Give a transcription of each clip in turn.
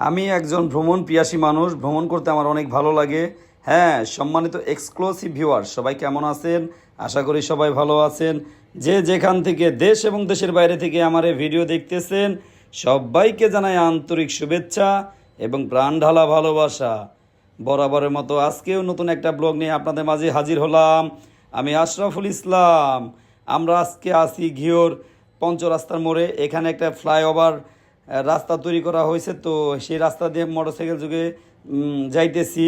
আমি একজন ভ্রমণ পিয়াসী মানুষ, ভ্রমণ করতে আমার অনেক ভালো লাগে। হ্যাঁ সম্মানিত এক্সক্লুসিভ ভিউয়ার সবাই কেমন আছেন? আশা করি সবাই ভালো আছেন। যে যেখান থেকে দেশ এবং দেশের বাইরে থেকে আমার এই ভিডিও দেখতেছেন, সবাইকে জানাই আন্তরিক শুভেচ্ছা এবং প্রাণ ঢালা ভালোবাসা। বরাবরের মতো আজকেও নতুন একটা ব্লগ নিয়ে আপনাদের মাঝে হাজির হলাম। আমি আশরাফুল ইসলাম। আমরা আজকে আসি ঘিওর পঞ্চরাস্তার মোড়ে। এখানে একটা ফ্লাইওভার রাস্তা তৈরি করা হয়েছে। তো সেই রাস্তা দিয়ে মোটরসাইকেল যুগে যাইতেছি।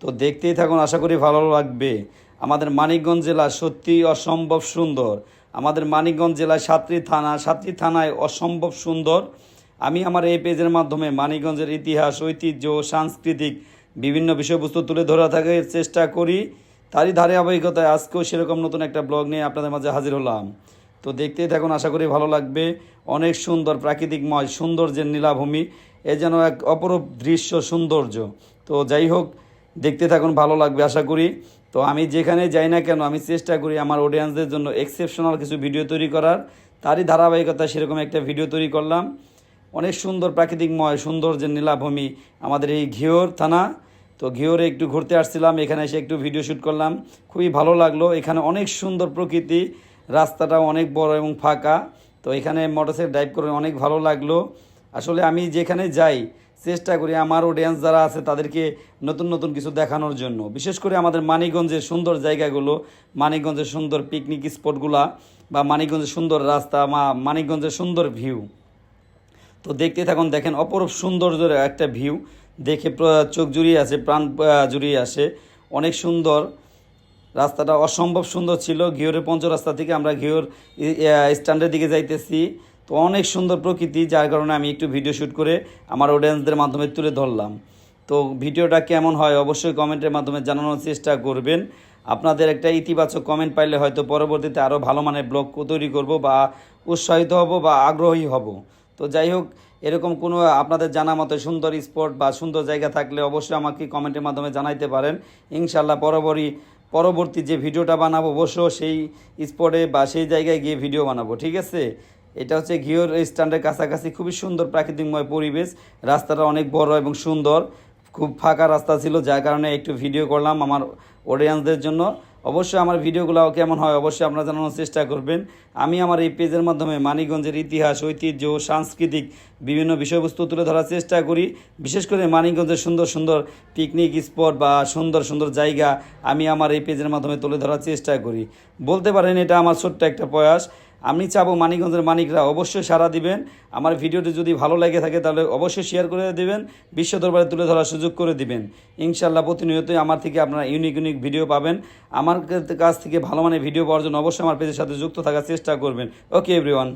তো দেখতেই থাকুন, আশা করি ভালো লাগবে। আমাদের মানিকগঞ্জ জেলা সত্যি অসম্ভব সুন্দর। আমাদের মানিকগঞ্জ জেলায় সাতটি থানা, সাতটি থানায় অসম্ভব সুন্দর। আমি আমার এই পেজের মাধ্যমে মানিকগঞ্জের ইতিহাস, ঐতিহ্য, সাংস্কৃতিক বিভিন্ন বিষয়বস্তু তুলে ধরা থাকার চেষ্টা করি। তারই ধারে ধারাবাহিকতায় আজকেও সেরকম নতুন একটা ব্লগ নিয়ে আপনাদের মাঝে হাজির হলাম। তো দেখতেই থাকুন, আশা করি ভালো লাগবে। অনেক সুন্দর প্রাকৃতিকময় সৌন্দর্যের নীলাভূমি। এ যেন এক অপরূপ দৃশ্য সৌন্দর্য। তো যাই হোক, দেখতে থাকুন, ভালো লাগবে, আশা করি। তো আমি যেখানে যাই না কেন, আমি চেষ্টা করি আমার অডিয়েন্সদের জন্য এক্সেপশনাল কিছু ভিডিও তৈরি করার। তারই ধারাবাহিকতা সেরকম একটা ভিডিও তৈরি করলাম। অনেক সুন্দর প্রাকৃতিকময় সৌন্দর্যের নীলাভূমি আমাদের এই ঘিওর থানা। তো ঘিওরে একটু ঘুরতে আসছিলাম, এখানে এসে একটু ভিডিও শ্যুট করলাম। খুবই ভালো লাগল, এখানে অনেক সুন্দর প্রকৃতি। রাস্তাটাও অনেক বড় এবং ফাঁকা। তো এখানে মোটরসাইকেল ড্রাইভ করে অনেক ভালো লাগল। আসলে আমি যেখানে যাই, চেষ্টা করি আমার অডিয়েন্স যারা আছে তাদেরকে নতুন নতুন কিছু দেখানোর জন্য। বিশেষ করে আমাদের মানিকগঞ্জের সুন্দর জায়গাগুলো, মানিকগঞ্জের সুন্দর পিকনিক স্পটগুলা বা মানিকগঞ্জের সুন্দর রাস্তা মা মানিকগঞ্জের সুন্দর ভিউ তো দেখতে থাকুন, দেখেন অপরূপ সৌন্দর্যের একটা ভিউ দেখে চোখ জুড়িয়ে আসে প্রাণ জুড়িয়ে আসে। অনেক সুন্দর। রাস্তাটা অসম্ভব সুন্দর ছিল, ঘিওরের পঞ্চ রাস্তা থেকে আমরা ঘিওর স্ট্যান্ডের দিকে যাইতেছি। তো অনেক সুন্দর প্রকৃতি, যার কারণে আমি একটু ভিডিও শ্যুট করে আমার অডিয়েন্সদের মাধ্যমে তুলে ধরলাম। তো ভিডিওটা কেমন হয় অবশ্যই কমেন্টের মাধ্যমে জানানোর চেষ্টা করবেন। আপনাদের একটা ইতিবাচক কমেন্ট পাইলে হয়তো পরবর্তীতে আরও ভালো মানের ব্লগ তৈরি করব বা উৎসাহিত হব বা আগ্রহী হব। তো যাই হোক, এরকম কোনো আপনাদের জানা মতো সুন্দর স্পট বা সুন্দর জায়গা থাকলে অবশ্যই আমাকে কমেন্টের মাধ্যমে জানাইতে পারেন। ইনশাল্লাহ পরবর্তী পরবর্তী যে ভিডিওটা বানাবো অবশ্য সেই স্পটে বা সেই জায়গায় গিয়ে ভিডিও বানাবো, ঠিক আছে? এটা হচ্ছে ঘিওর স্ট্যান্ডের কাছাকাছি খুবই সুন্দর প্রাকৃতিকময় পরিবেশ। রাস্তাটা অনেক বড় এবং সুন্দর। খুব ফাঁকা রাস্তা ছিল, যার কারণে একটু ভিডিও করলাম আমার অডিয়েন্সদের জন্য। অবশ্যই আমার ভিডিওগুলো কেমন হয় অবশ্যই আপনারা জানানোর চেষ্টা করবেন। আমি আমার এই পেজের মাধ্যমে মানিকগঞ্জের ইতিহাস, ঐতিহ্য সাংস্কৃতিক বিভিন্ন বিষয়বস্তু তুলে ধরার চেষ্টা করি। বিশেষ করে মানিকগঞ্জের সুন্দর সুন্দর পিকনিক স্পট বা সুন্দর সুন্দর জায়গা আমি আমার এই পেজের মাধ্যমে তুলে ধরার চেষ্টা করি। বলতে পারেন এটা আমার ছোট্ট একটা প্রয়াস। আমি চাবো মানিকগঞ্জের মানিকরা অবশ্যই সারা দিবেন। আমার ভিডিওটি যদি ভালো লেগে থাকে তাহলে অবশ্যই শেয়ার করে দেবেন, বিশ্ব দরবারে তুলে ধরার সুযোগ করে দিবেন। ইনশাল্লাহ প্রতিনিয়তই আমার থেকে আপনারা ইউনিক ইউনিক ভিডিও পাবেন। আমার কাছ থেকে ভালো মানের ভিডিও পাওয়ার জন্য অবশ্যই আমার পেজের সাথে যুক্ত থাকার চেষ্টা করবেন। ওকে এভরিওয়ান